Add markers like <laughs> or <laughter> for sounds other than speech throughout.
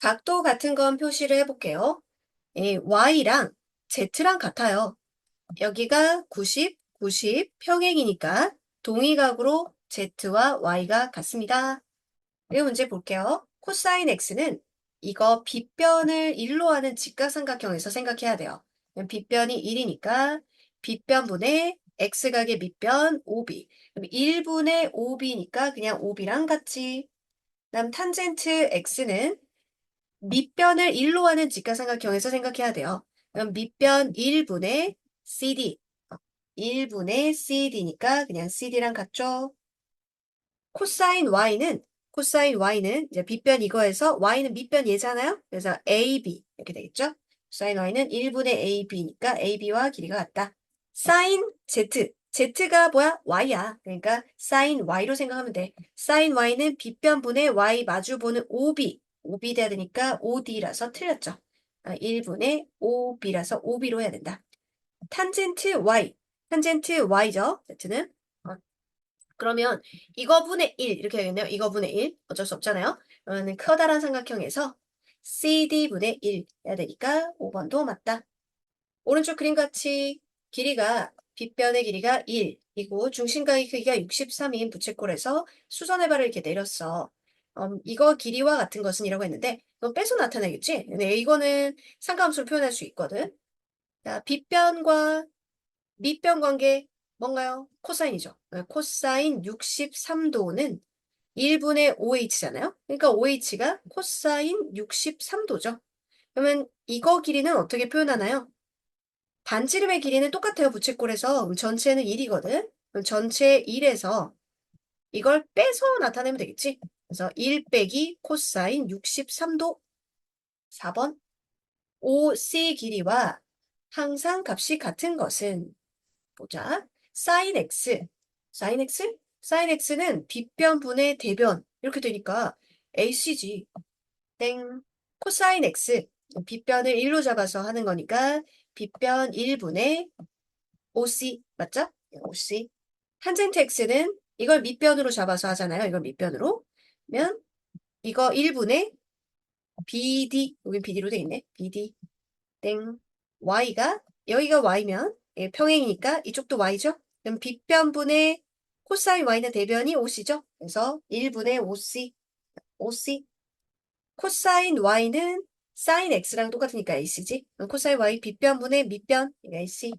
각도 같은 건 표시를 해볼게요. 이 y랑 z랑 같아요. 여기가 90, 90 평행이니까 동의각으로 z와 y가 같습니다. 이 문제 볼게요. 코사인 x는 이거 빗변을 1로 하는 직각삼각형에서 생각해야 돼요. 빗변이 1이니까 빗변분의 x각의 밑변 5b. 그럼 1분의 5b니까 그냥 5b랑 같이. 그다음 탄젠트 x는 밑변을 1로 하는 직각삼각형에서 생각해야 돼요. 그럼 밑변 1분의 CD. 1분의 CD니까 그냥 CD랑 같죠? 코사인 Y는 코사인 Y는 이제 빗변 이거에서 Y는 밑변 얘잖아요. 그래서 AB 이렇게 되겠죠? 사인 Y는 1분의 AB니까 AB와 길이가 같다. 사인 Z Z가 뭐야? Y야. 그러니까 사인 Y로 생각하면 돼. 사인 Y는 빗변분의 Y 마주보는 OB. OB 돼야 되니까 OD라서 틀렸죠. 아, 1분의 OB라서 OB로 해야 된다. 탄젠트 Y. 탄젠트 Y죠. Z는. 어. 그러면 이거분의 1 이렇게 되겠네요. 이거분의 1. 어쩔 수 없잖아요. 그러면 커다란 삼각형에서 CD분의 1 해야 되니까 5번도 맞다. 오른쪽 그림 같이 길이가 빗변의 길이가 1이고 중심각의 크기가 63인 부채꼴에서 수선의 발을 이렇게 내렸어. 음, 이거 길이와 같은 것은 이라고 했는데 이건 빼서 나타내겠지? 근데 이거는 상가함수로 표현할 수 있거든. 자, 빗변과 밑변 관계 뭔가요? 코사인이죠. 네, 코사인 63도는 1분의 5h잖아요. 그러니까 5h가 코사인 63도죠. 그러면 이거 길이는 어떻게 표현하나요? 반지름의 길이는 똑같아요. 부채꼴에서 전체는 1이거든. 그럼 전체 1에서 이걸 빼서 나타내면 되겠지. 그래서 1 빼기 코사인 63도 4번 5c 길이와 항상 값이 같은 것은 보자. 사인 x 사인 x 사인 x는 빗변분의 대변 이렇게 되니까 ac지. 땡. 코사인 x 빗변을 1로 잡아서 하는 거니까 빗변 1분의 5c 맞죠? 5c. 탄젠트 x는 이걸 밑변으로 잡아서 하잖아요. 이걸 밑변으로. 면 이거 1분의 BD 여기 BD로 돼 있네. BD 땡 Y가 여기가 Y면 예, 평행이니까 이쪽도 Y죠. 그럼 빗변분의 코사인 Y는 대변이 5C죠. 그래서 1분의 5C 5C 코사인 Y는 사인 X랑 똑같으니까 AC지. 코사인 Y 빗변분의 밑변 AC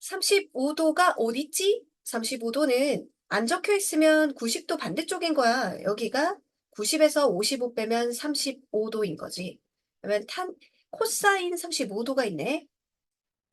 35도가 어디 있지? 35도는 안 적혀 있으면 90도 반대쪽인 거야. 여기가 90에서 55 빼면 35도인 거지. 그러면 탄, 코사인 35도가 있네.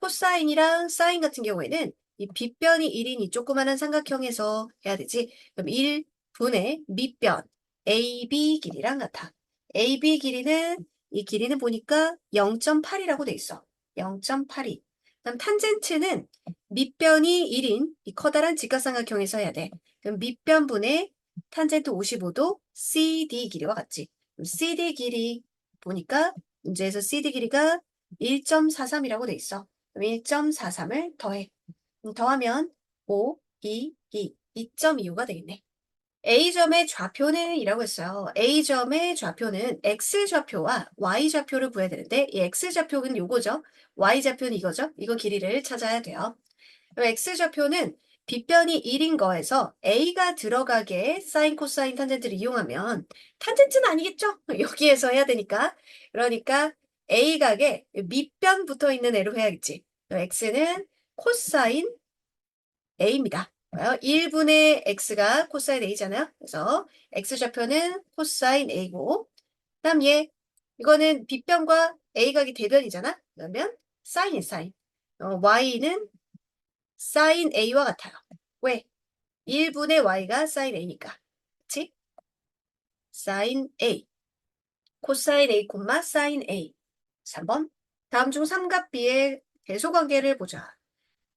코사인이랑 사인 같은 경우에는 이 빗변이 1인 이 조그마한 삼각형에서 해야 되지. 그럼 1분의 밑변 AB 길이랑 같아. AB 길이는 이 길이는 보니까 0.8이라고 돼 있어. 0.82. 그럼 탄젠트는 밑변이 1인 이 커다란 직각삼각형에서 해야 돼. 그럼 밑변분의 탄젠트 55도 CD 길이와. 그럼 CD 길이 보니까 문제에서 CD 길이가 1.43이라고 돼 있어. 그럼 1.43을 더해. 더하면 5, 2, 2, 2.25가 되겠네. A점의 좌표는 이라고 했어요. A점의 좌표는 X좌표와 Y좌표를 구해야 되는데 이 X좌표는 요거죠. Y좌표는 이거죠. 이거 길이를 찾아야 돼요. X좌표는 빗변이 1인 거에서 A가 들어가게 사인, 코사인, 탄젠트를 이용하면 탄젠트는 아니겠죠? <laughs> 여기에서 해야 되니까. 그러니까 A각에 밑변 붙어 있는 애로 해야겠지. X는 코사인 A입니다. 1분의 x가 코사인 a잖아요. 그래서 x좌표는 코사인 a고 그 다음 얘 이거는 빗변과 a각이 대변이잖아. 그러면 사인인 사인. 어, y는 사인 a와 같아요. 왜? 1분의 y가 사인 a니까. 그치? 사인 a. 코사인 a, 사인 a. 3번. 다음 중 삼각비의 대소관계를 보자.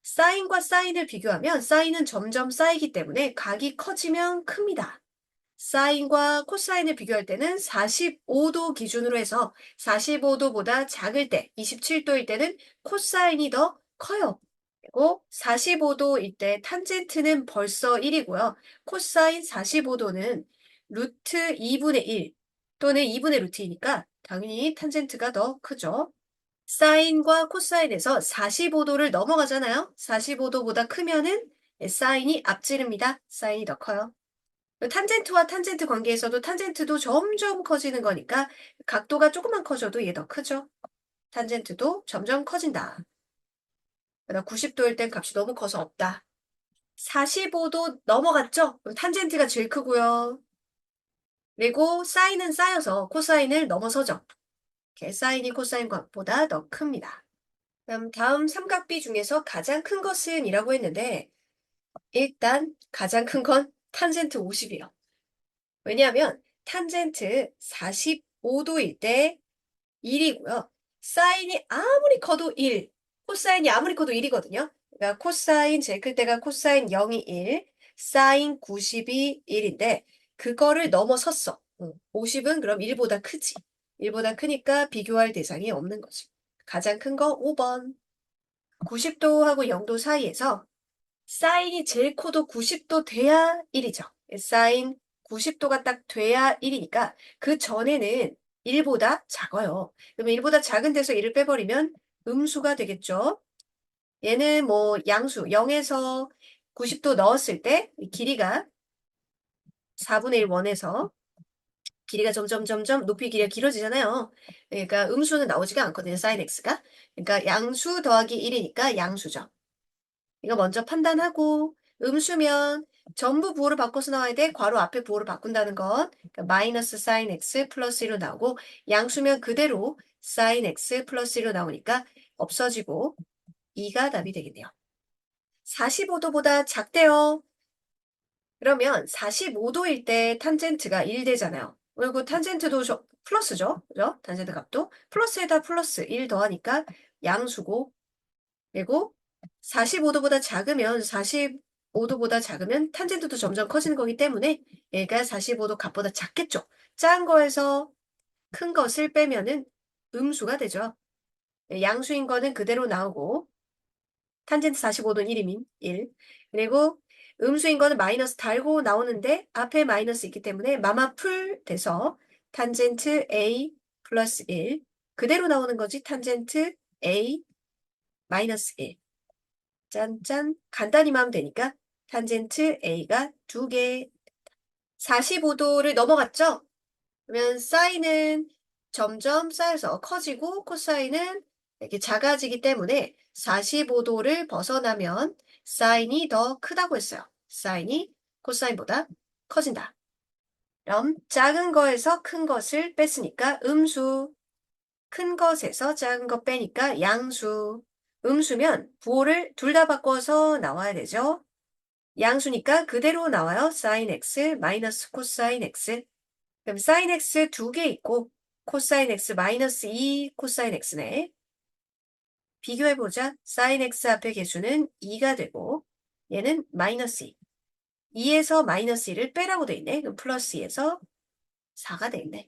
사인과 사인을 비교하면 사인은 점점 쌓이기 때문에 각이 커지면 큽니다. 사인과 코사인을 비교할 때는 45도 기준으로 해서 45도보다 작을 때, 27도일 때는 코사인이 더 커요. 그리고 45도일 때 탄젠트는 벌써 1이고요. 코사인 45도는 루트 2분의 1, 또는 2분의 루트이니까 당연히 탄젠트가 더 크죠. 사인과 코사인에서 45도를 넘어가잖아요. 45도보다 크면은 사인이 앞지릅니다. 사인이 더 커요. 탄젠트와 탄젠트 관계에서도 탄젠트도 점점 커지는 거니까 각도가 조금만 커져도 얘 더 크죠. 탄젠트도 점점 커진다. 그러나 90도일 땐 값이 너무 커서 없다. 45도 넘어갔죠? 탄젠트가 제일 크고요. 그리고 사인은 쌓여서 코사인을 넘어서죠. 이렇게 사인이 코사인보다 더 큽니다. 그럼 다음 삼각비 중에서 가장 큰 것은 이라고 했는데 일단 가장 큰 건 탄젠트 50이요. 왜냐하면 탄젠트 45도일 때 1이고요. 사인이 아무리 커도 1, 코사인이 아무리 커도 1이거든요. 그러니까 코사인 제일 클 때가 코사인 0이 1, 사인 90이 1인데 그거를 넘어섰어. 50은 그럼 1보다 크지. 1보다 크니까 비교할 대상이 없는 거지. 가장 큰 거 5번. 90도하고 0도 사이에서 사인이 제일 커도 90도 돼야 1이죠. 사인 90도가 딱 돼야 1이니까 그 전에는 1보다 작아요. 그러면 1보다 작은 데서 1을 빼버리면 음수가 되겠죠. 얘는 뭐 양수 0에서 90도 넣었을 때 길이가 4분의 1 원에서 길이가 점점 점점 높이 길이가 길어지잖아요. 그러니까 음수는 나오지가 않거든요. sin x가. 그러니까 양수 더하기 1이니까 양수죠. 이거 먼저 판단하고 음수면 전부 부호를 바꿔서 나와야 돼. 괄호 앞에 부호를 바꾼다는 건 그러니까 마이너스 sin x 플러스 1로 나오고 양수면 그대로 sin x 플러스 1로 나오니까 없어지고 2가 답이 되겠네요. 45도보다 작대요. 그러면 45도일 때 탄젠트가 1 되잖아요. 그리고 탄젠트도 저 플러스죠. 그죠? 탄젠트 값도 플러스에다 플러스 1 더하니까 양수고 그리고 45도보다 작으면 45도보다 작으면 탄젠트도 점점 커지는 거기 때문에 얘가 45도 값보다 작겠죠. 작은 거에서 큰 것을 빼면은 음수가 되죠. 양수인 거는 그대로 나오고 탄젠트 45도는 1이면 1 그리고 음수인 거는 마이너스 달고 나오는데 앞에 마이너스 있기 때문에 마마 풀 돼서 탄젠트 A 플러스 1 그대로 나오는 거지 탄젠트 A 마이너스 1 짠짠. 간단히만 하면 되니까 탄젠트 A가 두 개. 45도를 넘어갔죠? 그러면 사인은 점점 쌓여서 커지고 코사인은 이렇게 작아지기 때문에 45도를 벗어나면 사인이 더 크다고 했어요. 사인이 코사인보다 커진다. 그럼 작은 거에서 큰 것을 뺐으니까 음수, 큰 것에서 작은 거 빼니까 양수, 음수면 부호를 둘 다 바꿔서 나와야 되죠. 양수니까 그대로 나와요. sin x 마이너스 코사인 x. 그럼 sin x 두 개 있고 코사인 x 마이너스 2 코사인 x네. 비교해보자. sin x 앞에 개수는 2가 되고 얘는 마이너스 2. 2에서 마이너스 1을 빼라고 돼 있네. 그럼 플러스 2에서 4가 돼 있네.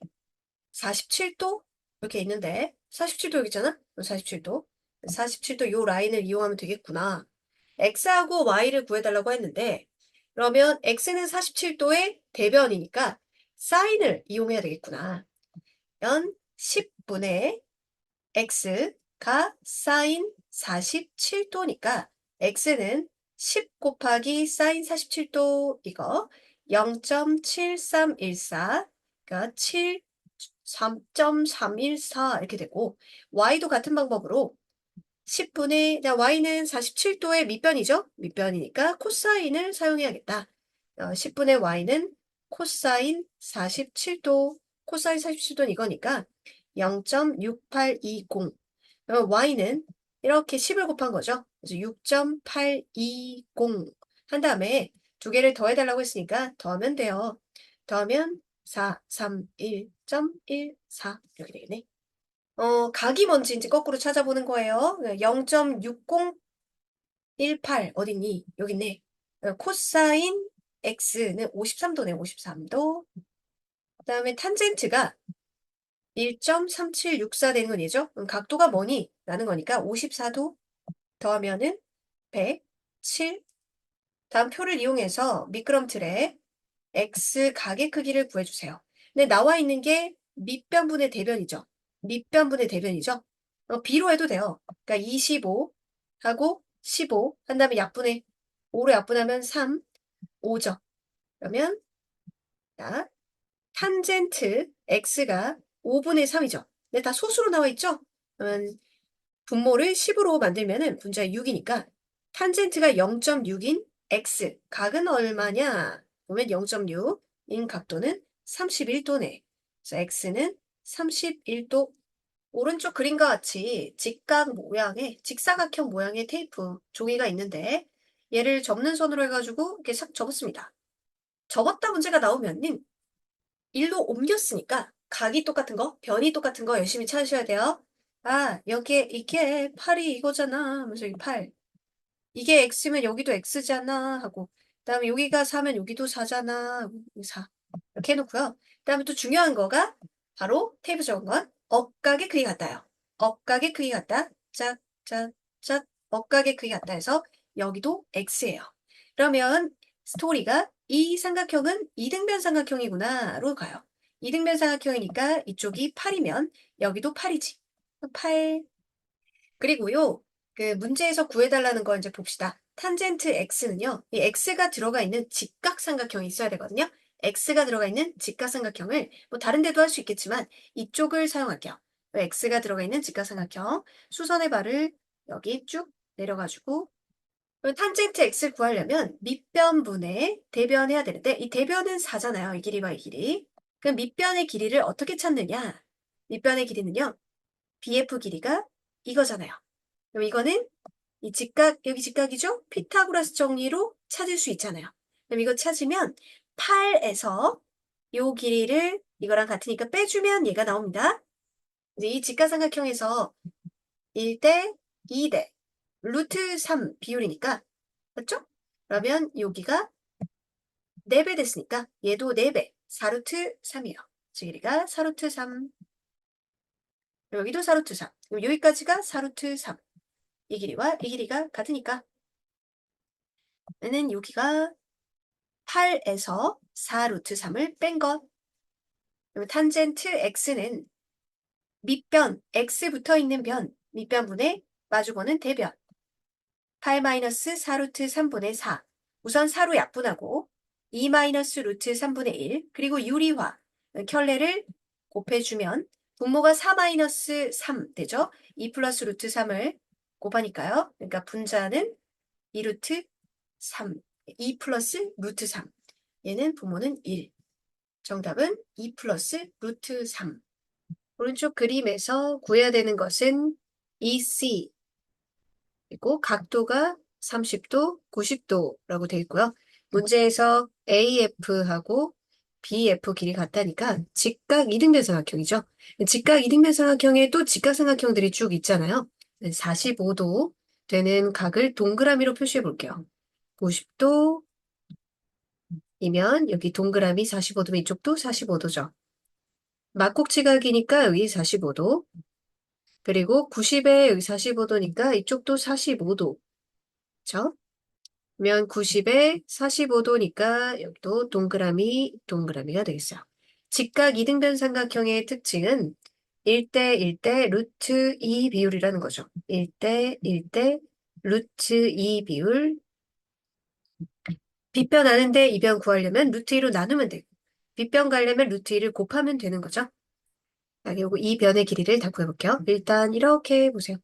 47도 이렇게 있는데 47도 여기 있잖아. 47도. 47도 요 라인을 이용하면 되겠구나. x하고 y를 구해달라고 했는데 그러면 x는 47도의 대변이니까 사인을 이용해야 되겠구나. 그러면 10분의 x가 사인 47도니까 x는 10 곱하기 사인 47도 이거 0.7314 그러니까 7 3.314 이렇게 되고 y도 같은 방법으로 10분의 y는 47도의 밑변이죠. 밑변이니까 코사인을 사용해야겠다. 어, 10분의 y는 코사인 47도 코사인 47도는 이거니까 0.6820 그러면 y는 이렇게 10을 곱한 거죠. 그래서 6.820 한 다음에 두 개를 더해달라고 했으니까 더하면 돼요. 더하면 4, 3, 1.14 이렇게 되겠네. 어, 각이 뭔지 거꾸로 찾아보는 거예요. 0.6018 어딨니? 여기 있네. 어, 코사인 x는 53도네. 53도. 그 다음에 탄젠트가 1.3764 되는 거죠. 그럼 각도가 뭐니? 라는 거니까 54도 더하면은 107. 다음 표를 이용해서 미끄럼틀에 x 각의 크기를 구해주세요. 근데 나와 있는 게 밑변분의 대변이죠. 밑변분의 대변이죠. 어, B로 해도 돼요. 그러니까 25 하고 15 한 다음에 약분해 5로 약분하면 3, 5죠. 그러면 자, 탄젠트 x가 5분의 3이죠. 근데 다 소수로 나와 있죠? 그러면 분모를 10으로 만들면은 분자 6이니까 탄젠트가 0.6인 x, 각은 얼마냐? 보면 0.6인 각도는 31도네. 그래서 x는 31도. 오른쪽 그림과 같이 직각 모양의, 직사각형 모양의 테이프 종이가 있는데 얘를 접는 선으로 해가지고 이렇게 싹 접었습니다. 접었다 문제가 나오면은 일로 옮겼으니까 각이 똑같은 거, 변이 똑같은 거 열심히 찾으셔야 돼요. 아, 여기에 이게 8이 이거잖아. 하면서 여기 8. 이게 x면 여기도 x잖아 하고 그다음에 여기가 4면 여기도 4잖아. 4. 이렇게 해놓고요. 그다음에 또 중요한 거가 바로 테이프 적은 건 억각의 크기 같다요. 억각의 크기 같다. 짝, 짝, 짝. 억각의 크기 같다 해서 여기도 x예요. 그러면 스토리가 이 삼각형은 이등변 삼각형이구나로 가요. 이등변 삼각형이니까 이쪽이 8이면 여기도 8이지. 8. 그리고요, 그 문제에서 구해달라는 거 이제 봅시다. 탄젠트 x는요, 이 x가 들어가 있는 직각 삼각형이 있어야 되거든요. x가 들어가 있는 직각 삼각형을 뭐 다른 데도 할 수 있겠지만 이쪽을 사용할게요. x가 들어가 있는 직각 삼각형 수선의 발을 여기 쭉 내려가지고 탄젠트 x를 구하려면 밑변분의 대변해야 되는데 이 대변은 4잖아요. 이 길이와 이 길이. 그럼 밑변의 길이를 어떻게 찾느냐? 밑변의 길이는요. BF 길이가 이거잖아요. 그럼 이거는 이 직각, 여기 직각이죠? 피타고라스 정리로 찾을 수 있잖아요. 그럼 이거 찾으면 8에서 요 길이를 이거랑 같으니까 빼주면 얘가 나옵니다. 이제 이 직각삼각형에서 1대 2대 루트 3 비율이니까 맞죠? 그러면 여기가 4배 됐으니까 얘도 4배 4루트 3이에요. 즉 길이가 4루트 3 여기도 4루트 3 그럼 여기까지가 4루트 3 이 길이와 이 길이가 같으니까 얘는 여기가 8에서 4루트 3을 뺀 것. 그러면 탄젠트 x는 밑변, x 붙어 있는 변, 밑변분의 마주보는 대변. 8 마이너스 4루트 3분의 4. 우선 4로 약분하고 2 마이너스 루트 3분의 1. 그리고 유리화, 켤레를 곱해주면 분모가 4 마이너스 3 되죠? 2 플러스 루트 3을 곱하니까요. 그러니까 분자는 2 루트 3. 2 플러스 루트 3. 얘는 부모는 1. 정답은 2 플러스 루트 3. 오른쪽 그림에서 구해야 되는 것은 EC. 그리고 각도가 30도, 90도라고 되어 있고요. 문제에서 AF하고 BF 길이 같다니까 직각 이등변 삼각형이죠. 직각 이등변 삼각형에 또 직각삼각형들이 쭉 있잖아요. 45도 되는 각을 동그라미로 표시해 볼게요. 90도 이면 여기 동그라미 45도면 이쪽도 45도죠. 막곡지각이니까 여기 45도. 그리고 90에 여기 45도니까 이쪽도 45도. 그쵸? 그러면 90에 45도니까 여기도 동그라미, 동그라미가 되겠어요. 직각 이등변 삼각형의 특징은 1대 1대 루트 2 비율이라는 거죠. 1대 1대 루트 2 비율. 빗변 아는데 이변 구하려면 루트 2로 나누면 되고 빗변 가려면 루트 2를 곱하면 되는 거죠. 자, 그리고 이 변의 길이를 다 구해볼게요. 일단 이렇게 보세요.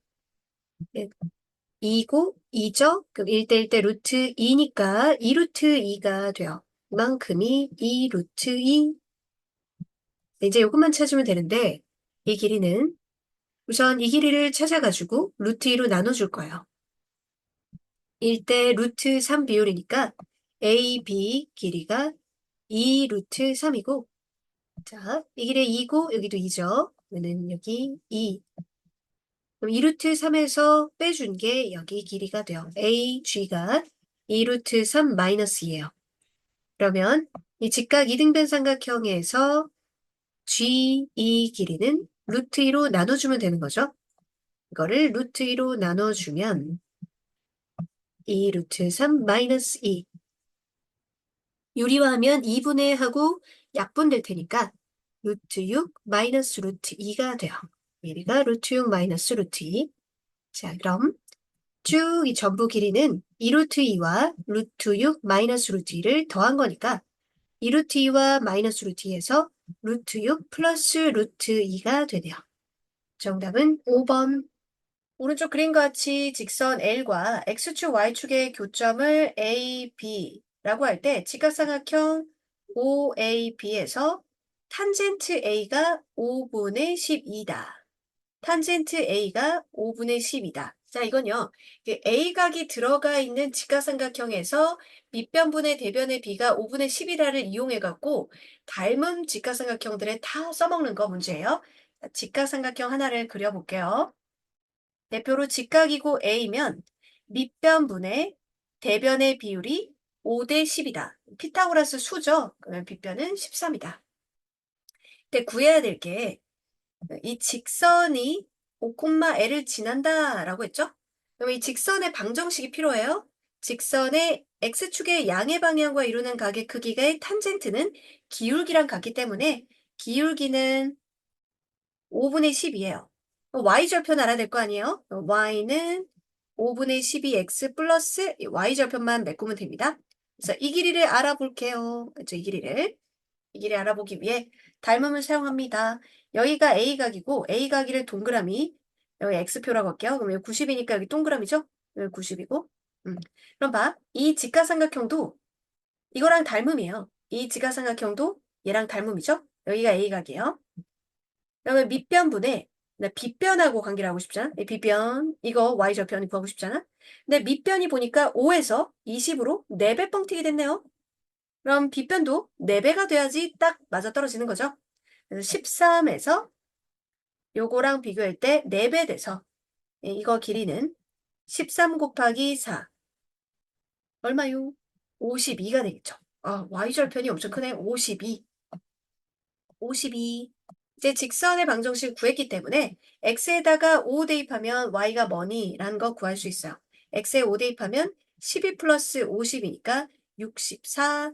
2고 2죠? 그럼 1대 1 대 루트 2니까 2 루트 2가 돼요. 그만큼이 2 루트 2. 이제 이것만 찾으면 되는데 이 길이는 우선 이 길이를 찾아가지고 루트 2로 나눠줄 거예요. 1대 루트 3 비율이니까 A, B 길이가 2 루트 3이고 자, 이 길이 2고 여기도 2죠. 그러면 여기 2. 그럼 2 루트 3에서 빼준 게 여기 길이가 돼요. A, G가 2 루트 3 마이너스 2예요. 그러면 이 직각 이등변 삼각형에서 G, E 길이는 루트 2로 나눠주면 되는 거죠. 이거를 루트 2로 나눠주면 2 루트 3 마이너스 2. 유리화하면 2분의 하고 약분될 테니까 루트 6 마이너스 루트 2가 돼요. 길이가 루트 6 마이너스 루트 2. 자, 그럼 쭉 이 전부 길이는 2 루트 2와 루트 6 마이너스 루트 2를 더한 거니까 2 루트 2와 마이너스 루트 2에서 루트 6 플러스 루트 2가 되네요. 정답은 5번. 오른쪽 그림과 같이 직선 L과 X축, Y축의 교점을 A, B라고 할 때 직각삼각형 OAB에서 탄젠트 A가 5분의 12다. 탄젠트 A가 5분의 10이다. 자, 이건요. 그 A각이 들어가 있는 직각삼각형에서 밑변분의 대변의 B가 5분의 10이다를 이용해갖고 닮은 직각삼각형들을 다 써먹는 거 문제예요. 자, 직각삼각형 하나를 그려볼게요. 대표로 직각이고 A면 밑변분의 대변의 비율이 5대 10이다. 피타고라스 수죠. 그러면 빗변은 13이다. 근데 구해야 될 게 이 직선이 5,L을 지난다라고 했죠? 그럼 이 직선의 방정식이 필요해요. 직선의 x축의 양의 방향과 이루는 각의 크기의 탄젠트는 기울기랑 같기 때문에 기울기는 5분의 10이에요. y절편 알아야 될 거 아니에요? y는 5분의 12x 플러스 y절편만 메꾸면 됩니다. 그래서 이 길이를 알아볼게요. 그렇죠? 이 길이를. 이 길이 알아보기 위해 닮음을 사용합니다. 여기가 A각이고 A각이를 동그라미 여기 X표라고 할게요. 그럼 여기 90이니까 여기 동그라미죠? 여기 90이고 음. 그럼 봐. 이 직각삼각형도 이거랑 닮음이에요. 이 직각삼각형도 얘랑 닮음이죠? 여기가 A각이에요. 그러면 밑변분에 나 빗변하고 관계를 하고 싶잖아. 이 빗변 이거 Y절편이 구하고 싶잖아. 근데 밑변이 보니까 5에서 20으로 4배 뻥튀기 됐네요. 그럼 빗변도 4배가 돼야지 딱 맞아떨어지는 거죠. 그래서 13에서 요거랑 비교할 때 4배 돼서 예, 이거 길이는 13 곱하기 4 얼마요? 52가 되겠죠. 아, y절편이 엄청 크네. 52. 52. 이제 직선의 방정식을 구했기 때문에 x에다가 5 대입하면 y가 뭐니? 라는 거 구할 수 있어요. X에 5 대입하면 12 플러스 50이니까 64